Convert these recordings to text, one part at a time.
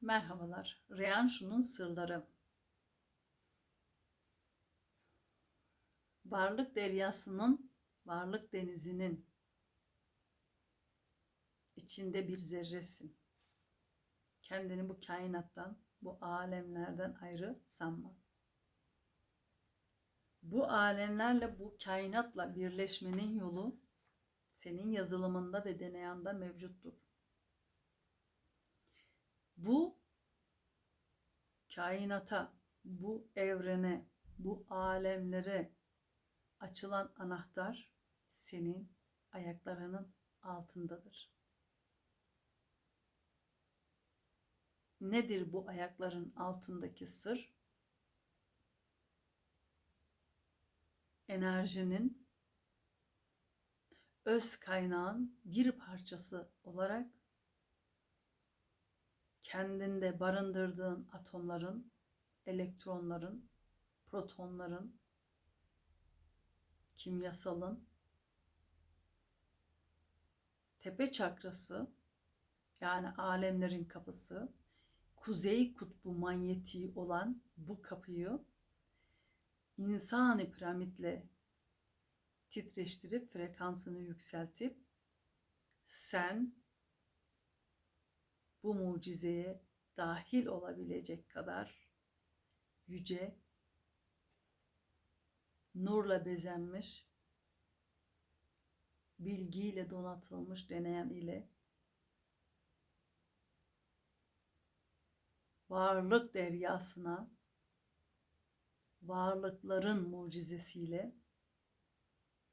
Merhabalar. Reanşu'nun sırları. Varlık deryasının, varlık denizinin içinde bir zerresin. Kendini bu kainattan, bu alemlerden ayrı sanma. Bu alemlerle, bu kainatla birleşmenin yolu senin yazılımında ve deneyanda mevcuttur. Bu kainata, bu evrene, bu alemlere açılan anahtar senin ayaklarının altındadır. Nedir bu ayakların altındaki sır? Enerjinin öz kaynağın bir parçası olarak kendinde barındırdığın atomların, elektronların, protonların, kimyasalın tepe çakrası yani alemlerin kapısı, kuzey kutbu manyetiği olan bu kapıyı insani piramitle titreştirip frekansını yükseltip sen bu mucizeye dahil olabilecek kadar yüce, nurla bezenmiş, bilgiyle donatılmış deneyen ile varlık deryasına, varlıkların mucizesiyle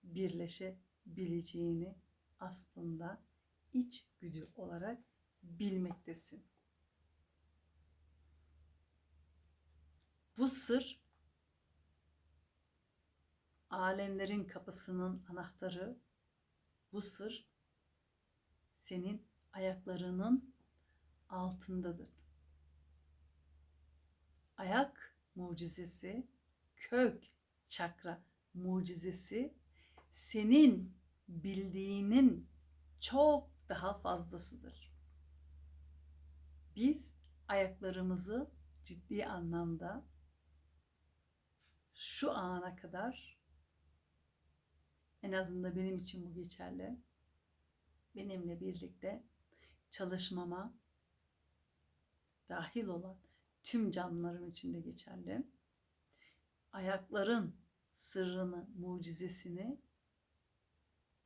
birleşebileceğini aslında içgüdü olarak bilmektesin. Bu sır alemlerin kapısının anahtarı. Bu sır senin ayaklarının altındadır. Ayak mucizesi, kök çakra mucizesi senin bildiğinin çok daha fazlasıdır. Biz ayaklarımızı ciddi anlamda şu ana kadar en azından benim için bu geçerli. Benimle birlikte çalışmama dahil olan tüm canlılarım için de geçerli. Ayakların sırrını, mucizesini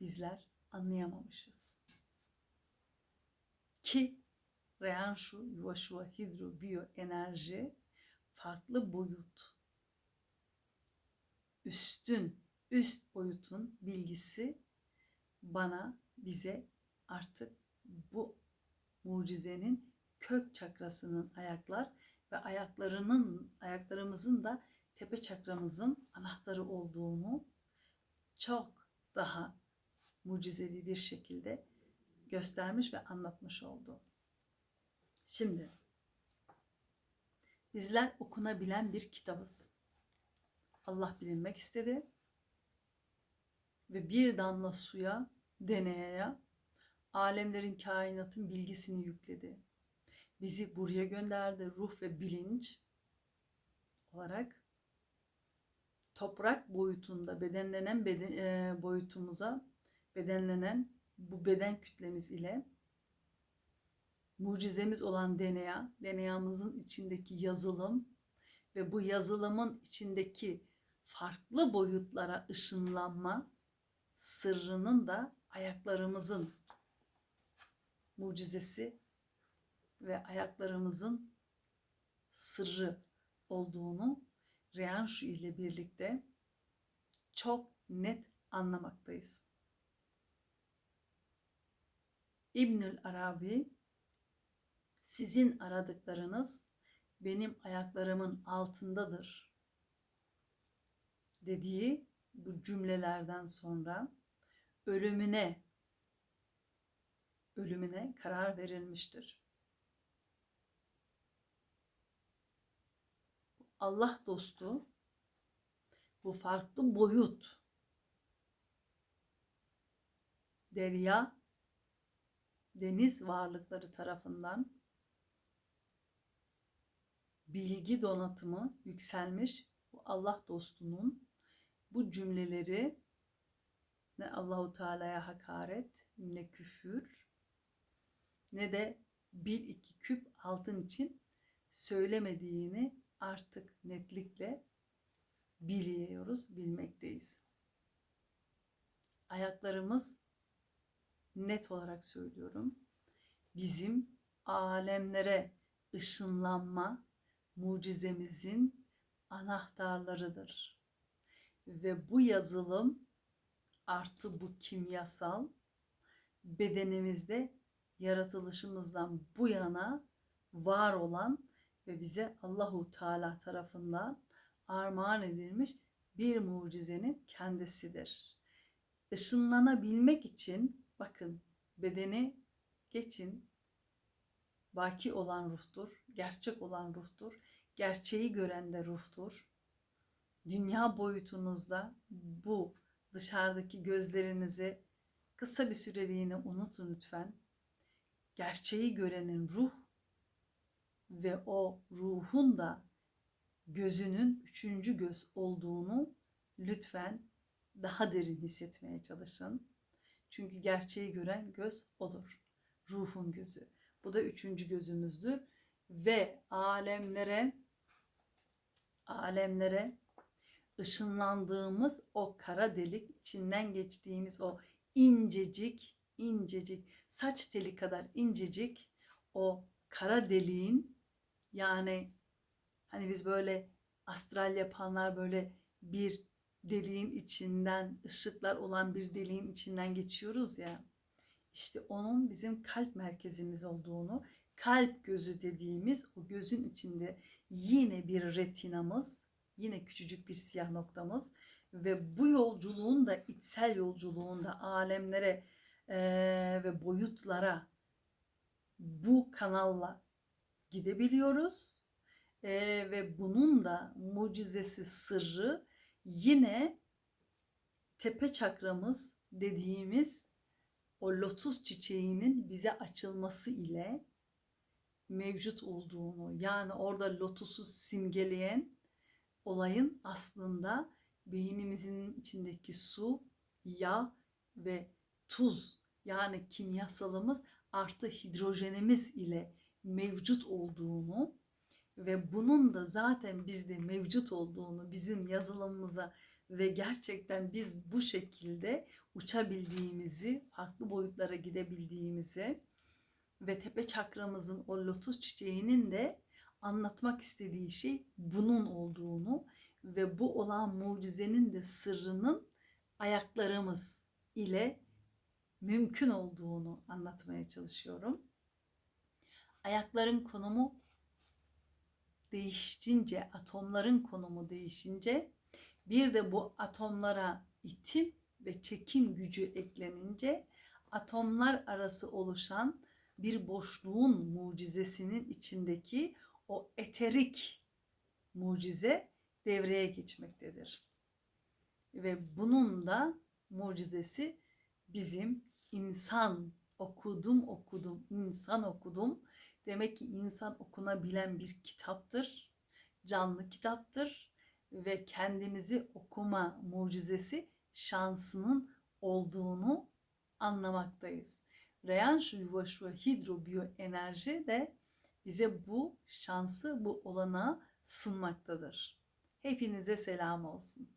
bizler anlayamamışız. Ki Reanshu, Yuvaşuva, Hidro, Biyo, enerji farklı boyut, üstün, üst boyutun bilgisi bana, bize artık bu mucizenin kök çakrasının ayaklar ve ayaklarının, ayaklarımızın da tepe çakramızın anahtarı olduğunu çok daha mucizevi bir şekilde göstermiş ve anlatmış oldu. Şimdi bizler okunabilen bir kitabız. Allah bilinmek istedi ve bir damla suya, deneyaya alemlerin kainatın bilgisini yükledi. Bizi buraya gönderdi ruh ve bilinç olarak toprak boyutunda bedenlenen beden, e, boyutumuza bedenlenen bu beden kütlemiz ile mucizemiz olan DNA, DNA'mızın içindeki yazılım ve bu yazılımın içindeki farklı boyutlara ışınlanma sırrının da ayaklarımızın mucizesi ve ayaklarımızın sırrı olduğunu Reanshu ile birlikte çok net anlamaktayız. İbnül Arabi sizin aradıklarınız benim ayaklarımın altındadır dediği bu cümlelerden sonra ölümüne ölümüne karar verilmiştir. Allah dostu bu farklı boyut derya deniz varlıkları tarafından bilgi donatımı yükselmiş bu Allah dostunun bu cümleleri ne Allahu Teala'ya hakaret ne küfür ne de bir iki küp altın için söylemediğini artık netlikle biliyoruz, bilmekteyiz. Ayaklarımız net olarak söylüyorum. Bizim alemlere ışınlanma mucizemizin anahtarlarıdır. Ve bu yazılım artı bu kimyasal bedenimizde yaratılışımızdan bu yana var olan ve bize Allahu Teala tarafından armağan edilmiş bir mucizenin kendisidir. Işınlanabilmek için bakın bedeni geçin baki olan ruhtur, gerçek olan ruhtur, gerçeği gören de ruhtur. Dünya boyutunuzda bu dışarıdaki gözlerinizi kısa bir süreliğine unutun lütfen. Gerçeği görenin ruh ve o ruhun da gözünün üçüncü göz olduğunu lütfen daha derin hissetmeye çalışın. Çünkü gerçeği gören göz odur. Ruhun gözü. Bu da üçüncü gözümüzdür. Ve alemlere alemlere ışınlandığımız o kara delik, içinden geçtiğimiz o incecik, incecik, saç teli kadar incecik o kara deliğin yani hani biz böyle astral yapanlar böyle bir deliğin içinden ışıklar olan bir deliğin içinden geçiyoruz ya. İşte onun bizim kalp merkezimiz olduğunu, kalp gözü dediğimiz o gözün içinde yine bir retinamız, yine küçücük bir siyah noktamız ve bu yolculuğun da içsel yolculuğunda alemlere e, ve boyutlara bu kanalla gidebiliyoruz. E, ve bunun da mucizesi sırrı yine tepe çakramız dediğimiz o lotus çiçeğinin bize açılması ile mevcut olduğunu yani orada lotusu simgeleyen olayın aslında beynimizin içindeki su, yağ ve tuz yani kimyasalımız artı hidrojenimiz ile mevcut olduğunu ve bunun da zaten bizde mevcut olduğunu bizim yazılımımıza ve gerçekten biz bu şekilde uçabildiğimizi, farklı boyutlara gidebildiğimizi ve tepe çakramızın o lotus çiçeğinin de anlatmak istediği şey bunun olduğunu ve bu olan mucizenin de sırrının ayaklarımız ile mümkün olduğunu anlatmaya çalışıyorum. Ayakların konumu değişince, atomların konumu değişince bir de bu atomlara itim ve çekim gücü eklenince atomlar arası oluşan bir boşluğun mucizesinin içindeki o eterik mucize devreye geçmektedir. Ve bunun da mucizesi bizim insan okudum okudum insan okudum. Demek ki insan okunabilen bir kitaptır. Canlı kitaptır ve kendimizi okuma mucizesi şansının olduğunu anlamaktayız. Reyan şu yuva şu hidrobiyo enerji de bize bu şansı, bu olanağı sunmaktadır. Hepinize selam olsun.